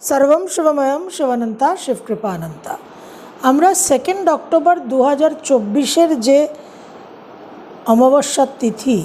সর্বম শিবময়ম শিবানন্তা শিবকৃপানন্তা আমরা second October দু হাজার চব্বিশের যে অমাবস্যার তিথি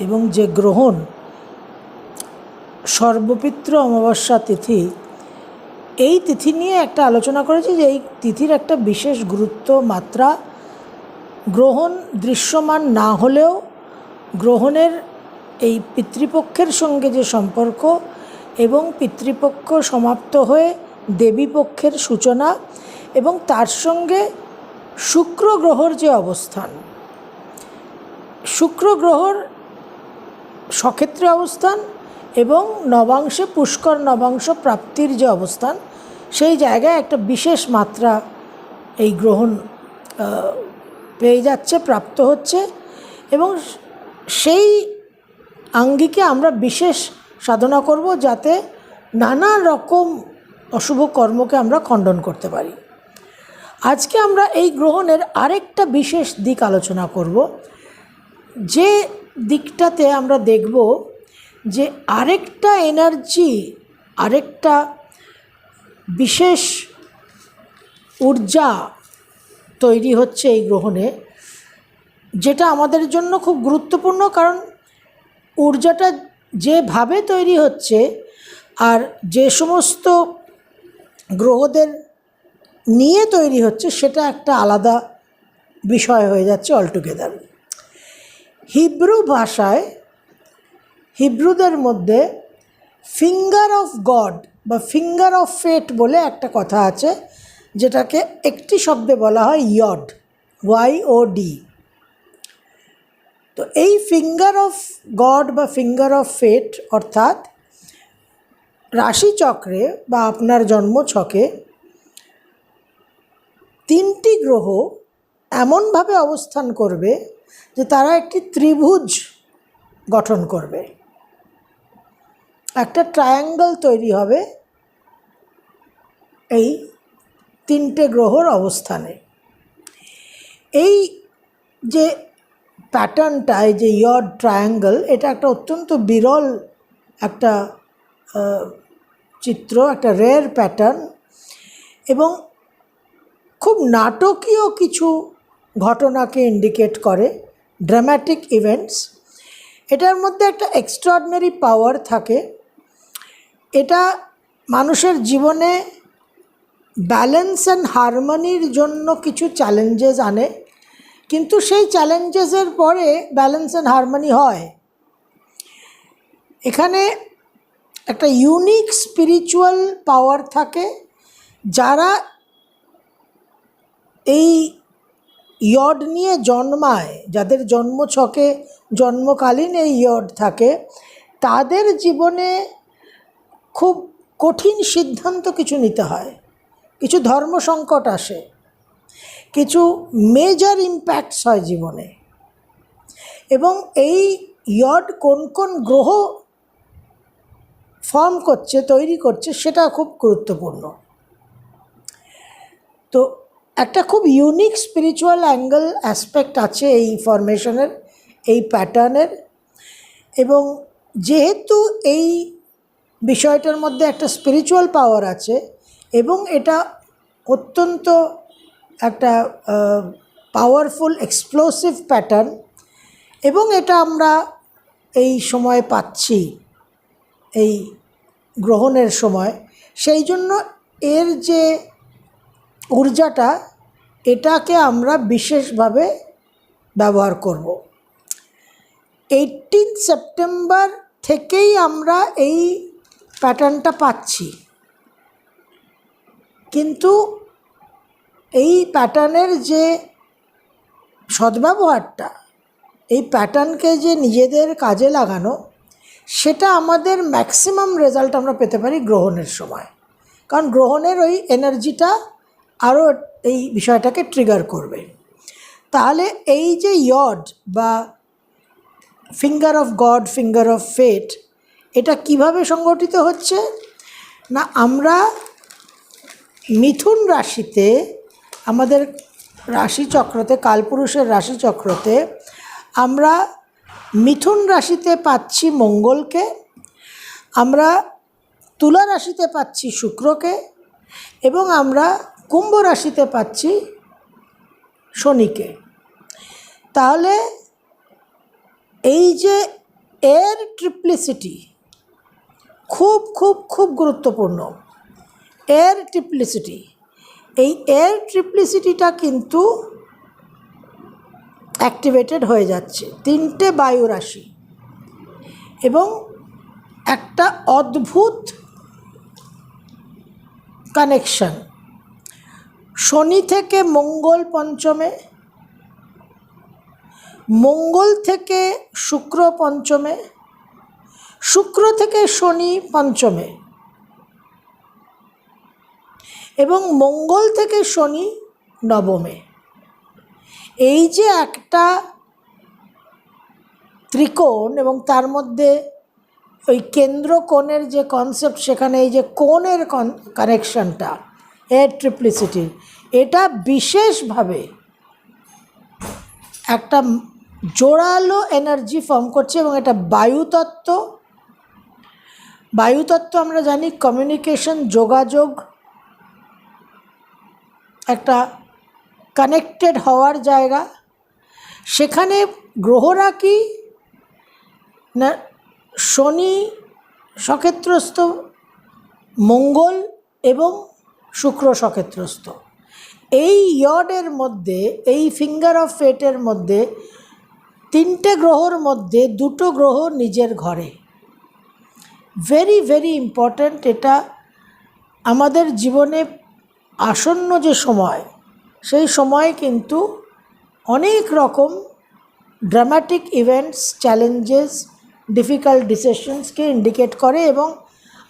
এবং যে গ্রহণ সর্বপিত্র অমাবস্যা তিথি, এই তিথি নিয়ে একটা আলোচনা করেছি যে এই তিথির একটা বিশেষ গুরুত্ব মাত্রা। গ্রহণ দৃশ্যমান না হলেও গ্রহণের এই পিতৃপক্ষের সঙ্গে যে সম্পর্ক এবং পিতৃপক্ষ সমাপ্ত হয়ে দেবীপক্ষের সূচনা এবং তার সঙ্গে শুক্র গ্রহর যে অবস্থান। শুক্র গ্রহর সক্ষেত্রে অবস্থান এবং নবাংশে পুষ্কর নবাংশ প্রাপ্তির যে অবস্থান, সেই জায়গায় একটা বিশেষ মাত্রা এই গ্রহণ পেয়ে যাচ্ছে, প্রাপ্ত হচ্ছে এবং সেই আঙ্গিকে আমরা বিশেষ সাধনা করব যাতে নানা রকম অশুভ কর্মকে আমরা খণ্ডন করতে পারি। আজকে আমরা এই গ্রহণের আরেকটা বিশেষ দিক আলোচনা করব। যে দিকটাতে আমরা দেখব যে আরেকটা এনার্জি, আরেকটা বিশেষ ঊর্জা তৈরি হচ্ছে এই গ্রহণে, যেটা আমাদের জন্য খুব গুরুত্বপূর্ণ কারণ ঊর্জাটা যেভাবে তৈরি হচ্ছে আর যে সমস্ত গ্রহদের নিয়ে তৈরি হচ্ছে, সেটা একটা আলাদা বিষয় হয়ে যাচ্ছে অলটুগেদার হিব্রু ভাষায় হিব্রুদের মধ্যে ফিঙ্গার অফ গড বা ফিঙ্গার অফ ফেট বলে একটা কথা আছে, যেটাকে একটি শব্দে বলা হয় ইয়ড ওয়াই ও ডি তো এই ফিঙ্গার অফ গড বা ফিঙ্গার অফ ফেট অর্থাৎ রাশিচক্রে বা আপনার জন্মছকে তিনটি গ্রহ এমনভাবে অবস্থান করবে যে তারা একটি ত্রিভুজ গঠন করবে। একটা ট্রায়াঙ্গল তৈরি হবে এই তিনটে গ্রহর অবস্থানে। এই যে প্যাটার্নটা এই যে ইয়ড ট্রায়াঙ্গল এটা একটা অত্যন্ত বিরল একটা চিত্র, একটা রেয়ার প্যাটার্ন এবং খুব নাটকীয় কিছু ঘটনাকে ইন্ডিকেট করে ড্রামাটিক ইভেন্টস এটার মধ্যে একটা এক্সট্রাঅর্ডিনারি পাওয়ার থাকে। এটা মানুষের জীবনে ব্যালেন্স অ্যান্ড হারমোনির জন্য কিছু চ্যালেঞ্জেস আনে। কিন্তু সেই চ্যালেঞ্জেসের পরে ব্যালেন্স অ্যান্ড হারমোনি হয়। এখানে একটা ইউনিক স্পিরিচুয়াল পাওয়ার থাকে, যারা এই ইয়ড নিয়ে জন্মায়, যাদের জন্ম ছকে জন্মকালীন এই ইয়ড থাকে, তাদের জীবনে খুব কঠিন সিদ্ধান্ত কিছু নিতে হয়। কিছু ধর্ম সংকট আসে। কিছু মেজর ইম্প্যাক্টস হয় জীবনে। এবং এই ইয়ড কোন কোন গ্রহ ফর্ম করছে, তৈরি করছে, সেটা খুব গুরুত্বপূর্ণ। তো একটা খুব ইউনিক স্পিরিচুয়াল অ্যাঙ্গেল অ্যাসপেক্ট আছে এই ফরমেশনের এই প্যাটার্নের এবং যেহেতু এই বিষয়টার মধ্যে একটা স্পিরিচুয়াল পাওয়ার আছে, এবং এটা অত্যন্ত একটা পাওয়ারফুল এক্সপ্লোসিভ প্যাটার্ন এবং এটা আমরা এই সময় পাচ্ছি, এই গ্রহণের সময়। সেই জন্য এর যে ঊর্জাটা, এটাকে আমরা বিশেষভাবে ব্যবহার করব। এইটিন সেপ্টেম্বর থেকেই আমরা এই প্যাটার্নটা পাচ্ছি। কিন্তু এই প্যাটার্নের যে সদ্ব্যবহারটা, এই প্যাটার্নকে যে নিজেদের কাজে লাগানো, সেটা আমাদের ম্যাক্সিমাম রেজাল্ট আমরা পেতে পারি গ্রহণের সময়। কারণ গ্রহণের ওই এনার্জিটা আরও এই বিষয়টাকে ট্রিগার করবে। তাহলে এই যে ইয়ড বা finger of God finger of fate এটা কীভাবে সংগঠিত হচ্ছে? না, আমরা মিথুন রাশিতে আমাদের রাশিচক্রতে, কালপুরুষের রাশিচক্রতে আমরা মিথুন রাশিতে পাচ্ছি মঙ্গলকে, আমরা তুলা রাশিতে পাচ্ছি শুক্রকে, এবং আমরা কুম্ভ রাশিতে পাচ্ছি শনিকে। তাহলে এই যে এর ট্রিপ্লিসিটি খুব খুব খুব গুরুত্বপূর্ণ। এর ট্রিপ্লিসিটি এই এর ট্রিপ্লিসিটিটা কিন্তু অ্যাক্টিভেটেড হয়ে যাচ্ছে। তিনটে বায়ু রাশি এবং একটা অদ্ভুত কানেকশন শনি থেকে মঙ্গল পঞ্চমে, মঙ্গল থেকে শুক্র পঞ্চমে, শুক্র থেকে শনি পঞ্চমে। এবং মঙ্গল থেকে শনি নবমে। এই যে একটা ত্রিকোণ এবং তার মধ্যে ওই কেন্দ্র কোণের যে কনসেপ্ট সেখানে এই যে কোণের কানেকশনটা এর ট্রিপ্লিসিটির এটা বিশেষভাবে একটা জোরালো এনার্জি ফর্ম করছে এবং এটা বায়ুতত্ত্ব। বায়ুতত্ত্ব আমরা জানি কমিউনিকেশন যোগাযোগ একটা কানেক্টেড হওয়ার জায়গা। সেখানে গ্রহরা কি? না, শনি সক্ষেত্রস্থ, মঙ্গল এবং শুক্র সক্ষেত্রস্থ। এই ইয়ডের মধ্যে, এই ফিঙ্গার অফ ফেটের মধ্যে, তিনটে গ্রহর মধ্যে দুটো গ্রহ নিজের ঘরে। ভেরি ভেরি ইম্পর্ট্যান্ট এটা আমাদের জীবনে আসন্ন যে সময়, সেই সময় কিন্তু অনেক রকম ড্রামাটিক ইভেন্টস চ্যালেঞ্জেস ডিফিকাল্ট ডিসিশনসকে ইন্ডিকেট করে এবং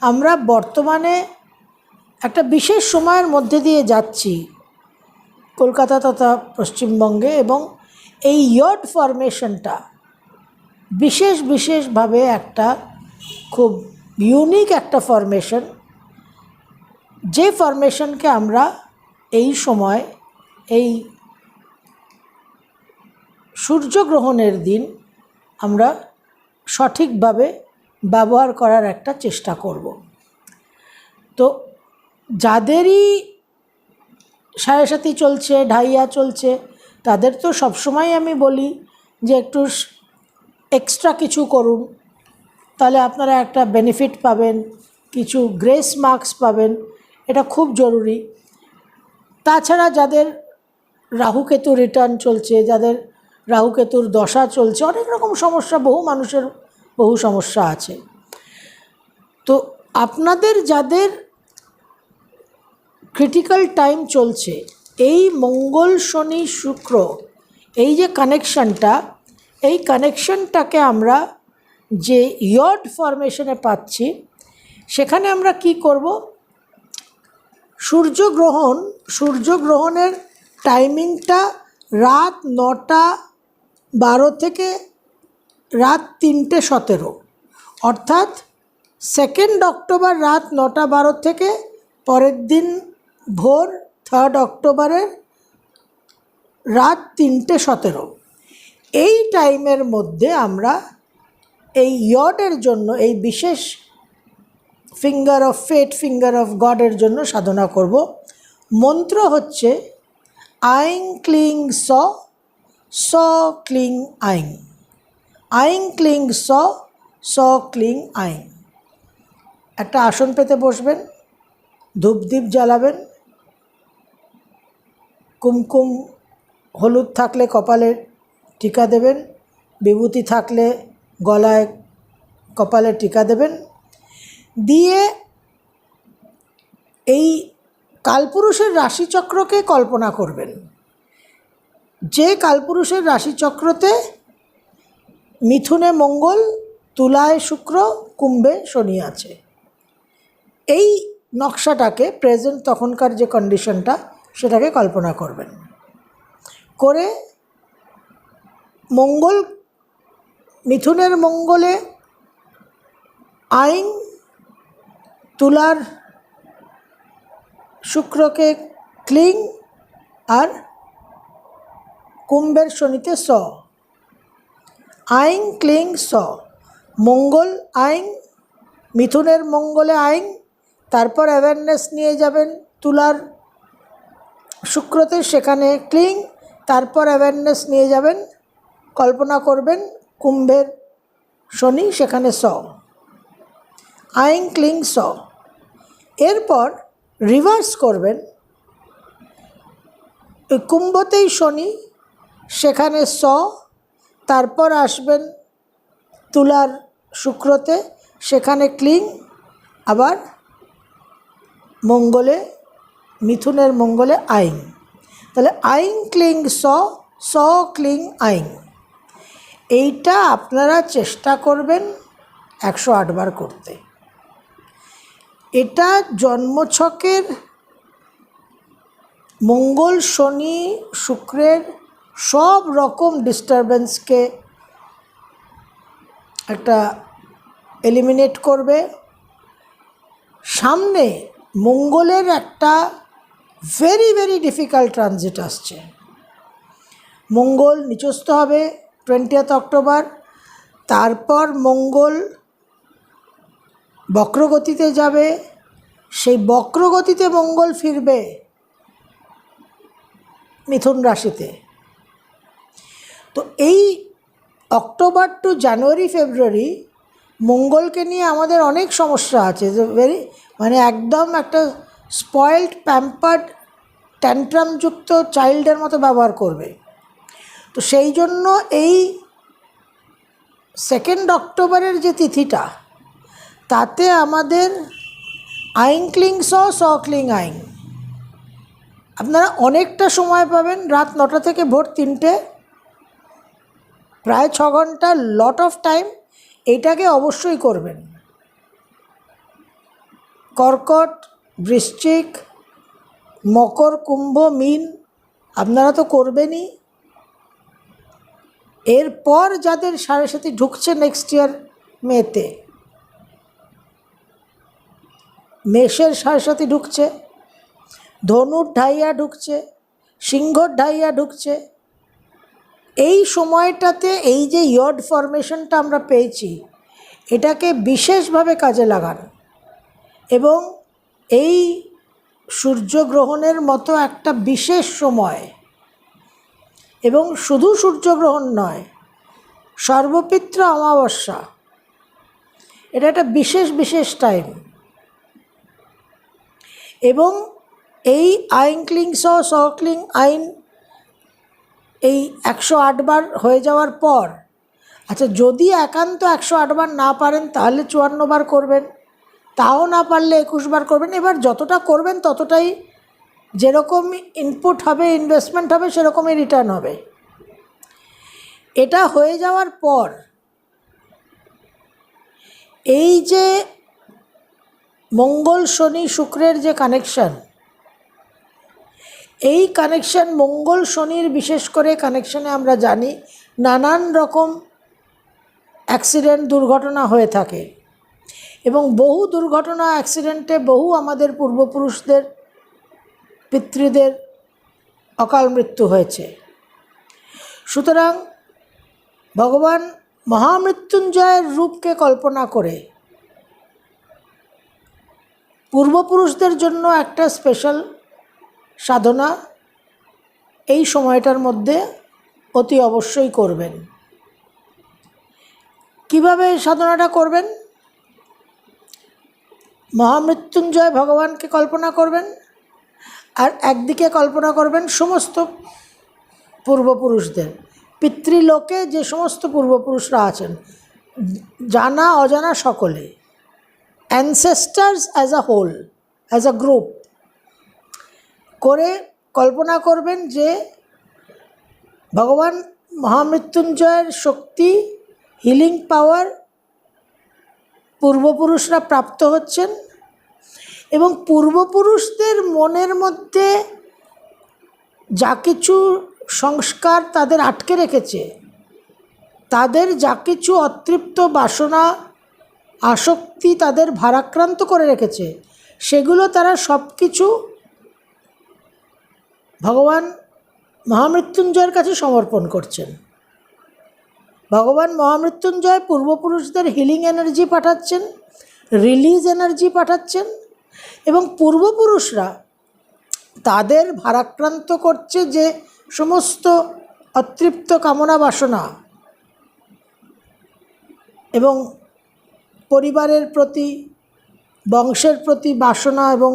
আমরা বর্তমানে একটা বিশেষ সময়ের মধ্যে দিয়ে যাচ্ছি কলকাতা তথা পশ্চিমবঙ্গে এবং এই ইয়ড ফরমেশনটা বিশেষ বিশেষভাবে একটা খুব ইউনিক একটা ফরমেশন যে ফরমেশনকে আমরা এই সময়, এই সূর্যগ্রহণের দিন আমরা সঠিকভাবে ব্যবহার করার একটা চেষ্টা করব। তো যাদেরই সাথী চলছে, ঢাইয়া চলছে, তাদের তো সবসময় আমি বলি যে একটু এক্সট্রা কিছু করুন। তাহলে আপনারা একটা বেনিফিট পাবেন, কিছু গ্রেস মার্কস পাবেন। এটা খুব জরুরি। তাছাড়া যাদের রাহুকেতু রিটার্ন চলছে, যাদের রাহুকেতুর দশা চলছে, অনেক রকম সমস্যা, বহু মানুষের বহু সমস্যা আছে। তো আপনাদের যাদের ক্রিটিক্যাল টাইম চলছে, এই মঙ্গল, শনি, শুক্র, এই যে কানেকশনটা এই কানেকশনটাকে আমরা যে ইয়ড ফরমেশনে পাচ্ছি, সেখানে আমরা কি করব? সূর্যগ্রহণ, সূর্যগ্রহণের টাইমিংটা রাত নটা বারো থেকে রাত তিনটে সতেরো। অর্থাৎ সেকেন্ড অক্টোবর রাত নটা বারো থেকে পরের দিন ভোর থার্ড অক্টোবরের রাত তিনটে সতেরো। এই টাইমের মধ্যে আমরা এই ইয়ডের জন্য, এই বিশেষ finger of fate finger of গডের জন্য সাধনা করব। মন্ত্র হচ্ছে, আইং ক্লিং স স ক্লিং আইং। আইং ক্লিং স স ক্লিং আইং। একটা আসন পেতে বসবেন, ধূপদীপ জ্বালাবেন, কুমকুম হলুদ থাকলে কপালে টিকা দেবেন, বিভূতি থাকলে গলায় কপালে টিকা দেবেন দিয়ে এই কালপুরুষের রাশিচক্রকে কল্পনা করবেন। যে কালপুরুষের রাশিচক্রতে মিথুনে মঙ্গল, তুলায় শুক্র, কুম্ভে শনি আছে। এই নকশাটাকে প্রেজেন্ট তখনকার যে কন্ডিশনটা সেটাকে কল্পনা করবেন। করে মঙ্গল, মিথুনের মঙ্গলে আইন তুলার শুক্রকে ক্লিং আর কুম্ভের শনিতে স। আইং ক্লিং স। মঙ্গল আইং মিথুনের মঙ্গলে আইং তারপর অ্যাওয়ারনেস নিয়ে যাবেন তুলার শুক্রতে, সেখানে ক্লিং, তারপর অ্যাওয়ারনেস নিয়ে যাবেন, কল্পনা করবেন কুম্ভের শনি, সেখানে স। আইং ক্লিং স। এরপর রিভার্স করবেন। কুম্ভতেই শনি, সেখানে স, তারপর আসবেন তুলার শুক্রতে, সেখানে ক্লিং, আবার মঙ্গলে, মিথুনের মঙ্গলে আইন। তাহলে আইন ক্লিং স স ক্লিং আইন। এইটা আপনারা চেষ্টা করবেন একশো আটবার করতে। এটা জন্মছকের মঙ্গল, শনি, শুক্রের সব রকম ডিস্টারবেন্সকে একটা এলিমিনেট করবে। সামনে মঙ্গলের একটা ভেরি ভেরি ডিফিকাল্ট ট্রানজিট আসছে। মঙ্গল নিচস্থ হবে টোয়েন্টিয়েথ অক্টোবর তারপর মঙ্গল বক্রগতিতে যাবে, সেই বক্রগতিতে মঙ্গল ফিরবে মিথুন রাশিতে। তো এই অক্টোবর টু জানুয়ারি, ফেব্রুয়ারি মঙ্গলকে নিয়ে আমাদের অনেক সমস্যা আছে। ভেরি মানে একদম একটা স্পয়েলড প্যাম্পার্ড ট্যান্ট্রামযুক্ত চাইল্ডের মতো ব্যবহার করবে। তো সেই জন্য এই সেকেন্ড অক্টোবরের যে তিথিটা তাতে আমাদের আইন ক্লিং স ক্লিং আইন। আপনারা অনেকটা সময় পাবেন রাত নটা থেকে ভোর তিনটে। প্রায় ছ ঘণ্টা লট অফ টাইম এটাকে অবশ্যই করবেন। কর্কট, বৃশ্চিক, মকর, কুম্ভ, মিন আপনারা তো করবেনই। এরপর যাদের সাড়ে সাথে ঢুকছে নেক্সট ইয়ার মেতে মেষের সাথে ঢুকছে, ধনুর ঢাইয়া ঢুকছে, সিংহর ঢাইয়া ঢুকছে। এই সময়টাতে এই যে ইয়ড ফরমেশনটা আমরা পেয়েছি, এটাকে বিশেষভাবে কাজে লাগান এবং এই সূর্যগ্রহণের মতো একটা বিশেষ সময় এবং শুধু সূর্যগ্রহণ নয়, সর্বপিত্র অমাবস্যা, এটা একটা বিশেষ বিশেষ টাইম এবং এই আইন ক্লিং স ক্লিং আইন এই একশো আটবার হয়ে যাওয়ার পর আচ্ছা যদি একান্ত একশো আটবার না পারেন, তাহলে চুয়ান্ন বার করবেন। তাও না পারলে একুশ বার করবেন। এবার যতটা করবেন, ততটাই যেরকম ইনপুট হবে ইনভেস্টমেন্ট হবে, সেরকমই রিটার্ন হবে। এটা হয়ে যাওয়ার পর, এই যে মঙ্গল, শনি, শুক্রের যে কানেকশন এই কানেকশন মঙ্গল, শনির বিশেষ করে কানেকশনে আমরা জানি নানান রকম অ্যাক্সিডেন্ট দুর্ঘটনা হয়ে থাকে। এবং বহু দুর্ঘটনা অ্যাক্সিডেন্টে বহু আমাদের পূর্বপুরুষদের, পিতৃদের অকাল মৃত্যু হয়েছে। সুতরাং ভগবান মহামৃত্যুঞ্জয়ের রূপকে কল্পনা করে পূর্বপুরুষদের জন্য একটা স্পেশাল সাধনা এই সময়টার মধ্যে অতি অবশ্যই করবেন। কীভাবে সাধনাটা করবেন? মহামৃত্যুঞ্জয় ভগবানকে কল্পনা করবেন আর একদিকে কল্পনা করবেন সমস্ত পূর্বপুরুষদের। পিতৃলোকে যে সমস্ত পূর্বপুরুষরা আছেন, জানা অজানা সকলে। Ancestors as a whole as a group করে কল্পনা করবেন যে ভগবান মহামৃত্যুঞ্জয়ের শক্তি হিলিং পাওয়ার পূর্বপুরুষরা প্রাপ্ত হচ্ছেন এবং পূর্বপুরুষদের মনের মধ্যে যা কিছু সংস্কার তাদের আটকে রেখেছে, তাদের যা কিছু অতৃপ্ত বাসনা আসক্তি তাদের ভারাক্রান্ত করে রেখেছে। সেগুলো তারা সব কিছু ভগবান মহামৃত্যুঞ্জয়ের কাছে সমর্পণ করছেন। ভগবান মহামৃত্যুঞ্জয় পূর্বপুরুষদের হিলিং এনার্জি পাঠাচ্ছেন রিলিজ এনার্জি পাঠাচ্ছেন এবং পূর্বপুরুষরা তাদের ভারাক্রান্ত করছে যে সমস্ত অতৃপ্ত কামনা বাসনা এবং পরিবারের প্রতি, বংশের প্রতি বাসনা এবং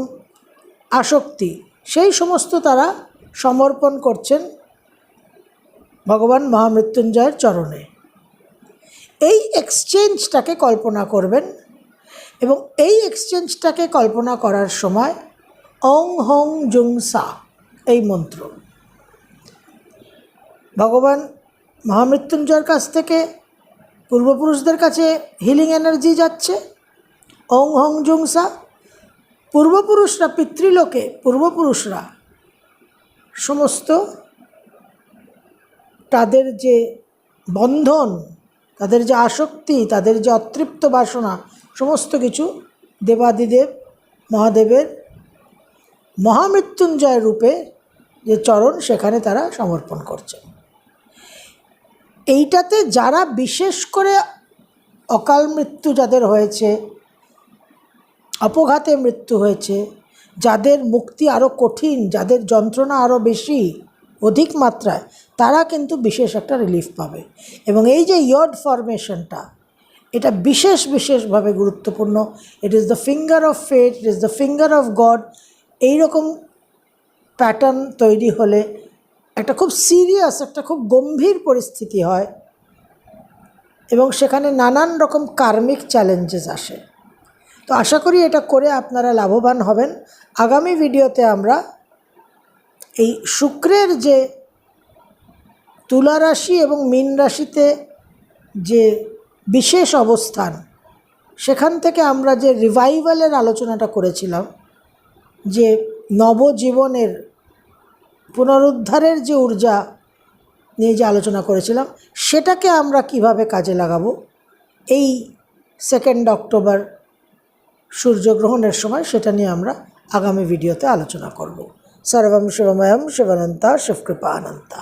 আসক্তি, সেই সমস্ত তারা সমর্পণ করছেন ভগবান মহামৃত্যুঞ্জয়ের চরণে। এই এক্সচেঞ্জটাকে কল্পনা করবেন এবং এই এক্সচেঞ্জটাকে কল্পনা করার সময় অং হং জুং সা, এই মন্ত্র। ভগবান মহামৃত্যুঞ্জয়ের কাছ থেকে পূর্বপুরুষদের কাছে হিলিং এনার্জি যাচ্ছে। ওং হং জুংসা। পূর্বপুরুষরা, পিতৃলোকে, পূর্বপুরুষরা সমস্ত তাদের যে বন্ধন, তাদের যে আসক্তি, তাদের যে অতৃপ্ত বাসনা, সমস্ত কিছু দেবাদিদেব, মহাদেবের মহামৃত্যুঞ্জয় রূপে যে চরণ, সেখানে তারা সমর্পণ করছেন। এইটাতে যারা বিশেষ করে অকাল মৃত্যু যাদের হয়েছে, অপঘাতে মৃত্যু হয়েছে, যাদের মুক্তি আরও কঠিন, যাদের যন্ত্রণা আরও বেশি, অধিক মাত্রায়, তারা কিন্তু বিশেষ একটা রিলিফ পাবে। এবং এই যে ইয়ড ফরমেশনটা, এটা বিশেষ বিশেষভাবে গুরুত্বপূর্ণ। It is the finger of fate it is the finger of God এইরকম প্যাটার্ন তৈরি হলে একটা খুব সিরিয়াস একটা খুব গম্ভীর পরিস্থিতি হয় এবং সেখানে নানান রকম কার্মিক চ্যালেঞ্জেস আসে। তো আশা করি এটা করে আপনারা লাভবান হবেন। আগামী ভিডিওতে আমরা এই শুক্রের যে তুলা রাশি এবং মীন রাশিতে যে বিশেষ অবস্থান, সেখান থেকে আমরা যে রিভাইভালের আলোচনাটা করেছিলাম, যে নবজীবনের পুনরুদ্ধারের যে ঊর্জা নিয়ে যে আলোচনা করেছিলাম, সেটাকে আমরা কীভাবে কাজে লাগাবো? এই সেকেন্ড অক্টোবর সূর্যগ্রহণের সময় সেটা নিয়ে আমরা আগামী ভিডিওতে আলোচনা করব। সর্বম শিবময়ম শিবানন্তা শিবকৃপা অনন্তা